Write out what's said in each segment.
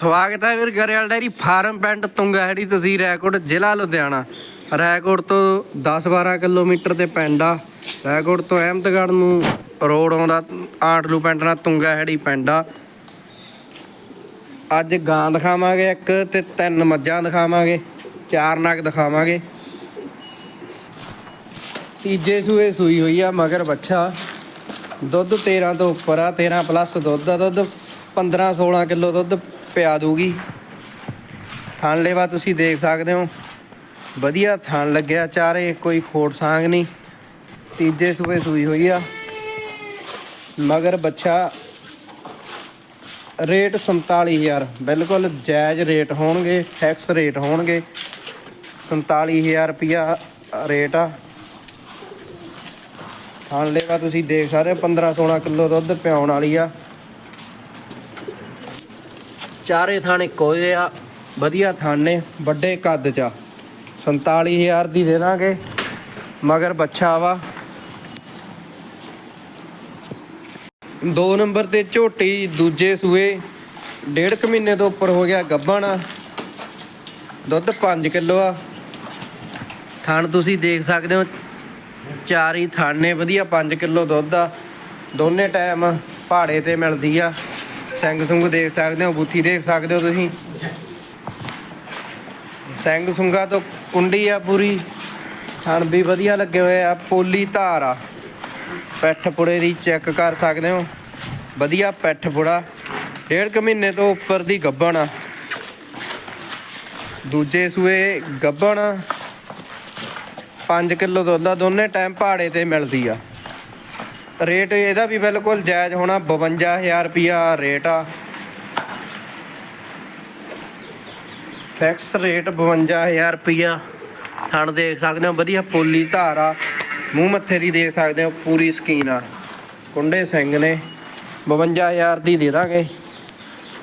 ਸਵਾਗਤ ਹੈ ਵੀਰ Grewal dairy farm ਪਿੰਡ ਤੁੰਗਾਹੜੀ ਤਹਿਸੀਲ ਰੈਕੋਟ ਜ਼ਿਲ੍ਹਾ ਲੁਧਿਆਣਾ। ਰੈਕੋਟ ਤੋਂ 10-12 ਕਿਲੋਮੀਟਰ ਤੇ ਪਿੰਡ ਆ। ਰੈਕੋਟ ਤੋਂ ਅਹਿਮਦਗੜ੍ਹ ਨੂੰ ਰੋਡ ਆਉਂਦਾ ਆਟਲੂ ਪਿੰਡ ਨਾਲ ਤੁੰਗਾਹੜੀ ਪਿੰਡ ਆ। ਅੱਜ ਗਾਂ ਦਿਖਾਵਾਂਗੇ ਇੱਕ ਤੇ ਤਿੰਨ ਮੱਝਾਂ ਦਿਖਾਵਾਂਗੇ, ਚਾਰ ਨਗ ਦਿਖਾਵਾਂਗੇ। ਤੀਜੇ ਸੂਏ ਸੂਈ ਹੋਈ ਆ, ਮਗਰ ਬੱਚਾ ਦੁੱਧ 13 ਤੋਂ ਉੱਪਰ ਆ 13 ਪਲੱਸ ਦੁੱਧ ਆ, ਦੁੱਧ 15 16 ਕਿਲੋ ਦੁੱਧ ਪਿਆ ਦੂਗੀ ਥਣ ਲੇਵਾ ਤੁਸੀਂ ਦੇਖ ਸਕਦੇ ਹੋ। ਵਧੀਆ ਥਣ ਲੱਗਿਆ ਚਾਰੇ, ਕੋਈ ਖੋੜ ਸਾਂਗ ਨਹੀਂ। ਤੀਜੇ ਸੂਏ ਸੂਈ ਹੋਈ ਆ। ਮਗਰ ਬੱਚਾ ਰੇਟ 47000 ਬਿਲਕੁਲ ਜਾਇਜ਼ ਰੇਟ ਹੋਣਗੇ ਫਿਕਸ ਰੇਟ ਹੋਣਗੇ। 47000 ਰੁਪਿਆ ਰੇਟ ਆ। ਥਣ ਲੇਵਾ ਤੁਸੀਂ ਦੇਖ ਸਕਦੇ ਹੋ 15 16 ਕਿਲੋ ਦੁੱਧ ਪਿਆਉਣ ਵਾਲੀ ਆ। ਚਾਰੇ ਥਾਣੇ ਕੋਏ ਆ, ਵਧੀਆ ਥਾਣੇ, ਵੱਡੇ ਕੱਦ ਚ ਆ। 47000 ਦੀ ਦੇ ਦਾਂਗੇ, ਮਗਰ ਬੱਛਾ ਵਾ। ਦੋ ਨੰਬਰ ਤੇ ਝੋਟੀ, ਦੂਜੇ ਸੂਏ, ਡੇਢ ਕੁ ਮਹੀਨੇ ਤੋਂ ਉੱਪਰ ਹੋ ਗਿਆ ਗੱਭਣ ਦੁੱਧ 5 ਕਿਲੋ ਆ। ਥਣ ਤੁਸੀਂ ਦੇਖ ਸਕਦੇ ਹੋ, ਚਾਰ ਹੀ ਥਾਣੇ, ਵਧੀਆ 5 ਕਿਲੋ ਦੁੱਧ ਆ। ਦੋਨੇ ਟਾਈਮ ਪਹਾੜੇ ਤੇ ਮਿਲਦੀ ਆ। ਸਿੰਘ ਸੁੰਗ ਦੇਖ ਸਕਦੇ ਹੋ, ਬੂਥੀ ਦੇਖ ਸਕਦੇ ਹੋ ਤੁਸੀਂ। ਸਿੰਘ ਸੁੰਗਾ ਤੋਂ ਕੁੰਡੀ ਆ ਪੂਰੀ। ਥਣ ਵੀ ਵਧੀਆ ਲੱਗੇ ਹੋਏ ਆ, ਪੋਲੀ ਧਾਰ ਆ। ਪੈਠ ਪੁੜੇ ਦੀ ਚੈੱਕ ਕਰ ਸਕਦੇ ਹੋ। ਵਧੀਆ ਪੈਠ ਪੁੜਾ। ਡੇਢ ਕੁ ਮਹੀਨੇ ਤੋਂ ਉੱਪਰ ਦੀ ਗੱਬਣ ਆ। ਦੂਜੇ ਸੂਏ ਗੱਬਣ 5 ਕਿਲੋ ਦੁੱਧ ਆ, ਦੋਨੇ ਟਾਈਮ ਪਹਾੜੇ ਤੇ ਮਿਲਦੀ ਆ। ਰੇਟ ਇਹਦਾ ਵੀ ਬਿਲਕੁਲ ਜਾਇਜ਼ ਹੋਣਾ 52000 ਰੁਪਿਆ ਰੇਟ ਆ। ਫਿਕਸ ਰੇਟ 52000 ਰੁਪਿਆ ਥਣ ਦੇਖ ਸਕਦੇ ਹੋ, ਵਧੀਆ ਪੋਲੀ ਧਾਰ ਆ। ਮੂੰਹ ਮੱਥੇ ਦੀ ਦੇਖ ਸਕਦੇ ਹੋ, ਪੂਰੀ ਸਕੀਨ ਆ। ਕੁੰਡੇ ਸਿੰਘ ਨੇ 52000 ਦੀ ਦੇ ਦਾਂਗੇ।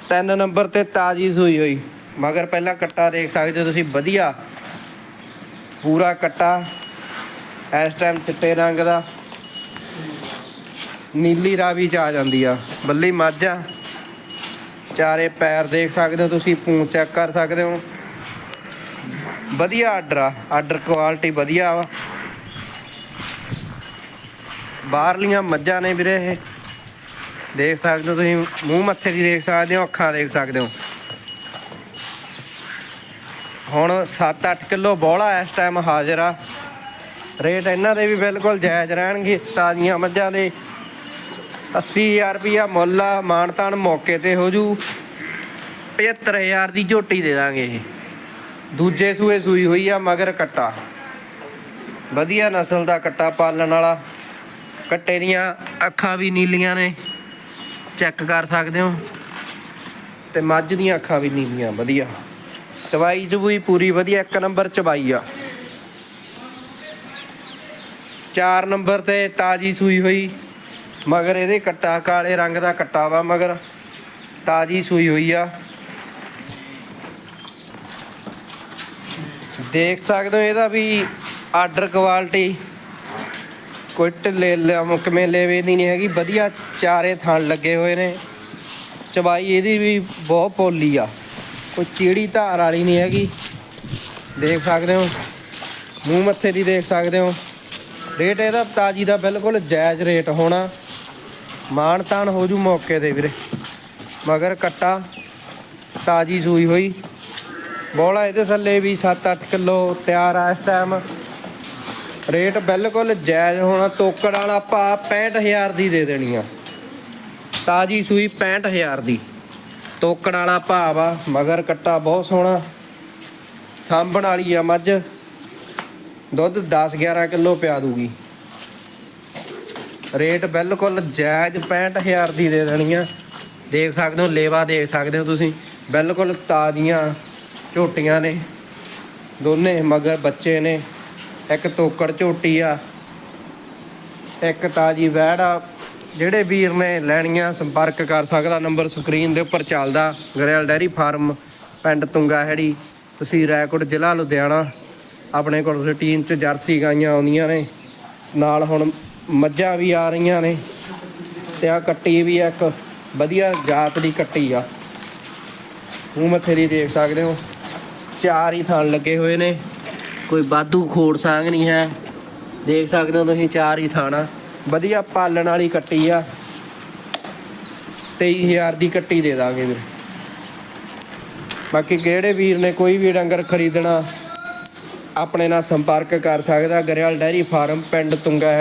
ਤਿੰਨ ਨੰਬਰ ਤੇ ਤਾਜੀ ਸੂਈ ਹੋਈ। ਮਗਰ ਪਹਿਲਾਂ ਕੱਟਾ ਦੇਖ ਸਕਦੇ ਹੋ ਤੁਸੀਂ, ਵਧੀਆ। ਪੂਰਾ ਕੱਟਾ। ਇਸ ਟਾਈਮ ਚਿੱਟੇ ਰੰਗ ਦਾ। ਨੀਲੀ ਰਾਵੀ ਚ ਆ ਜਾਂਦੀ ਆ। ਬੱਲੀ ਮੱਝ ਆ। ਚਾਰੇ ਪੈਰ ਦੇਖ ਸਕਦੇ ਹੋ ਤੁਸੀਂ ਪੂੰਛ ਚੈੱਕ ਕਰ ਸਕਦੇ ਹੋ। ਵਧੀਆ ਆਰਡਰ ਆ। ਆਰਡਰ ਕੁਆਲਿਟੀ ਵਧੀਆ ਵਾ। ਬਾਹਰਲੀਆਂ ਮੱਝਾਂ ਨੇ ਵੀਰੇ ਇਹ। ਦੇਖ ਸਕਦੇ ਹੋ ਤੁਸੀਂ, ਮੂੰਹ ਮੱਥੇ ਦੀ ਦੇਖ ਸਕਦੇ ਹੋ, ਅੱਖਾਂ ਦੇਖ ਸਕਦੇ ਹੋ। ਹੁਣ 7-8 ਕਿਲੋ ਬੋਲਾ ਇਸ ਟਾਈਮ ਹਾਜ਼ਰ ਆ। ਰੇਟ ਇਹਨਾਂ ਦੇ ਵੀ ਬਿਲਕੁਲ ਜਾਇਜ਼ ਰਹਿਣਗੇ, ਤਾਜ਼ੀਆਂ ਮੱਝਾਂ ਦੇ। 80000 ਰੁਪਿਆ ਮੁੱਲ ਆ ਮਾਨਤਾਨ ਮੌਕੇ ਤੇ ਹੋ ਜੂ। 75000 ਦੀ ਝੋਟੀ ਦੇ ਦਾਂਗੇ ਇਹ। ਦੂਜੇ ਸੂਏ ਸੂਈ ਹੋਈ ਆ, ਮਗਰ ਕੱਟਾ। ਵਧੀਆ ਨਸਲ ਦਾ ਕੱਟਾ ਪਾਲਣ ਵਾਲਾ। ਕੱਟੇ ਦੀਆਂ ਅੱਖਾਂ ਵੀ ਨੀਲੀਆਂ ਨੇ। ਚੈੱਕ ਕਰ ਸਕਦੇ ਹੋ। ਤੇ ਮੱਝ ਦੀਆਂ ਅੱਖਾਂ ਵੀ ਨੀਲੀਆਂ, ਵਧੀਆ। ਚਵਾਈ ਚਬੂਈ ਪੂਰੀ ਵਧੀਆ, ਇੱਕ ਨੰਬਰ ਚਵਾਈ ਆ। ਚਾਰ ਨੰਬਰ ਤੇ ਤਾਜੀ ਸੂਈ ਹੋਈ। ਮਗਰ ਇਹਦੇ ਕੱਟਾ, ਕਾਲੇ ਰੰਗ ਦਾ ਕੱਟਾ ਵਾ ਮਗਰ। ਤਾਜੀ ਸੂਈ ਹੋਈ ਆ। ਦੇਖ ਸਕਦੇ ਹੋ ਇਹਦਾ ਵੀ ਆਰਡਰ ਕੁਆਲਿਟੀ ਕੋਈ ਢਿੱਲੇ ਲਮਕਵੇਂ ਲੈਵੇ ਦੀ ਨਹੀਂ ਹੈਗੀ, ਵਧੀਆ ਚਾਰੇ ਥਣ ਲੱਗੇ ਹੋਏ ਨੇ। ਚਬਾਈ ਇਹਦੀ ਵੀ ਬਹੁਤ ਪੋਲੀ ਆ। ਕੋਈ ਚੀੜੀ ਧਾਰ ਵਾਲੀ ਨਹੀਂ ਹੈਗੀ। ਦੇਖ ਸਕਦੇ ਹੋ। ਮੂੰਹ ਮੱਥੇ ਦੀ ਦੇਖ ਸਕਦੇ ਹੋ। ਰੇਟ ਇਹਦਾ ਤਾਜੀ ਦਾ ਬਿਲਕੁਲ ਜਾਇਜ਼ ਰੇਟ ਹੋਣਾ। ਮਾਣ ਤਾਣ ਹੋ ਜੂ ਮੌਕੇ ਤੇ ਵੀਰੇ। ਮਗਰ ਕੱਟਾ, ਤਾਜੀ ਸੂਈ ਹੋਈ। ਬੋਲਾ ਇਹਦੇ ਥੱਲੇ ਵੀ 7-8 ਕਿਲੋ ਤਿਆਰ ਆ ਇਸ ਟਾਈਮ ਰੇਟ ਬਿਲਕੁਲ ਜਾਇਜ਼ ਹੋਣਾ, ਤੋਕੜ ਵਾਲਾ ਭਾ 65000 ਦੀ ਦੇ ਦੇਣੀ ਆ। ਤਾਜੀ ਸੂਈ 65000 ਦੀ। ਤੋਕੜ ਵਾਲਾ ਭਾ ਵਾ, ਮਗਰ ਕੱਟਾ ਬਹੁਤ ਸੋਹਣਾ। ਸਾਂਭਣ ਵਾਲੀ ਆ ਮੱਝ। ਦੁੱਧ 10-11 ਕਿਲੋ ਪਿਆ ਦੂਗੀ। ਰੇਟ ਬਿਲਕੁਲ ਜਾਇਜ਼ 65000 ਦੀ ਦੇ ਦੇਣੀ ਆ ਦੇਖ ਸਕਦੇ ਹੋ, ਲੇਵਾ ਦੇਖ ਸਕਦੇ ਹੋ ਤੁਸੀਂ। ਬਿਲਕੁਲ ਤਾਜ਼ੀਆਂ ਝੋਟੀਆਂ ਨੇ। ਦੋਨੇ ਮਗਰ ਬੱਚੇ ਨੇ। ਇੱਕ ਤੋਕੜ ਝੋਟੀ ਆ। ਇੱਕ ਤਾਜੀ ਵੈੜ ਆ। ਜਿਹੜੇ ਵੀਰ ਨੇ ਲੈਣੀਆਂ, ਸੰਪਰਕ ਕਰ ਸਕਦਾ। ਨੰਬਰ ਸਕਰੀਨ ਦੇ ਉੱਪਰ ਚੱਲਦਾ। ਗਰੇਲ ਡੈਰੀ ਫਾਰਮ, ਪਿੰਡ ਤੁੰਗਾ ਹੈੜੀ ਤਹਿਸੀਲ ਰੈਕੋਟ ਜ਼ਿਲ੍ਹਾ ਲੁਧਿਆਣਾ। ਆਪਣੇ ਕੋਲ ਰੂਟੀਨ ਚ ਜਰਸੀ ਗਾਈਆਂ ਆਉਂਦੀਆਂ ਨੇ। ਨਾਲ ਹੁਣ ਮੱਝਾਂ ਵੀ ਆ ਰਹੀਆਂ ਨੇ ਤੇ ਆ ਕੱਟੀ ਵੀ ਆ ਇੱਕ ਵਧੀਆ ਜਾਤ ਦੀ ਕੱਟੀ ਆ। ਮੂੰਹ ਮੱਥੇ ਦੀ ਦੇਖ ਸਕਦੇ ਹੋ। ਚਾਰ ਹੀ ਥਣ ਲੱਗੇ ਹੋਏ ਨੇ। ਕੋਈ ਬਾਦੂ ਖੋੜ ਸਾਂਗ ਨਹੀਂ ਹੈ। ਦੇਖ ਸਕਦੇ ਹੋ ਤੁਸੀਂ ਚਾਰ ਹੀ ਥਾਣਾ ਵਧੀਆ ਪਾਲਣ ਵਾਲੀ ਕੱਟੀ ਆ। 23000 ਦੀ ਕੱਟੀ ਦੇ ਦਾਂਗੇ ਵੀਰ। ਬਾਕੀ ਕਿਹੜੇ ਵੀਰ ਨੇ ਕੋਈ ਵੀ ਡੰਗਰ ਖਰੀਦਣਾ, ਆਪਣੇ ਨਾਲ ਸੰਪਰਕ ਕਰ ਸਕਦਾ। ਗਰੇਵਾਲ ਡੈਰੀ ਫਾਰਮ, ਪਿੰਡ ਤੁੰਗਾ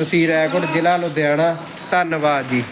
ਤਹਿਸੀਲ ਰੈਕੋਟ ਜ਼ਿਲ੍ਹਾ ਲੁਧਿਆਣਾ ਧੰਨਵਾਦ ਜੀ।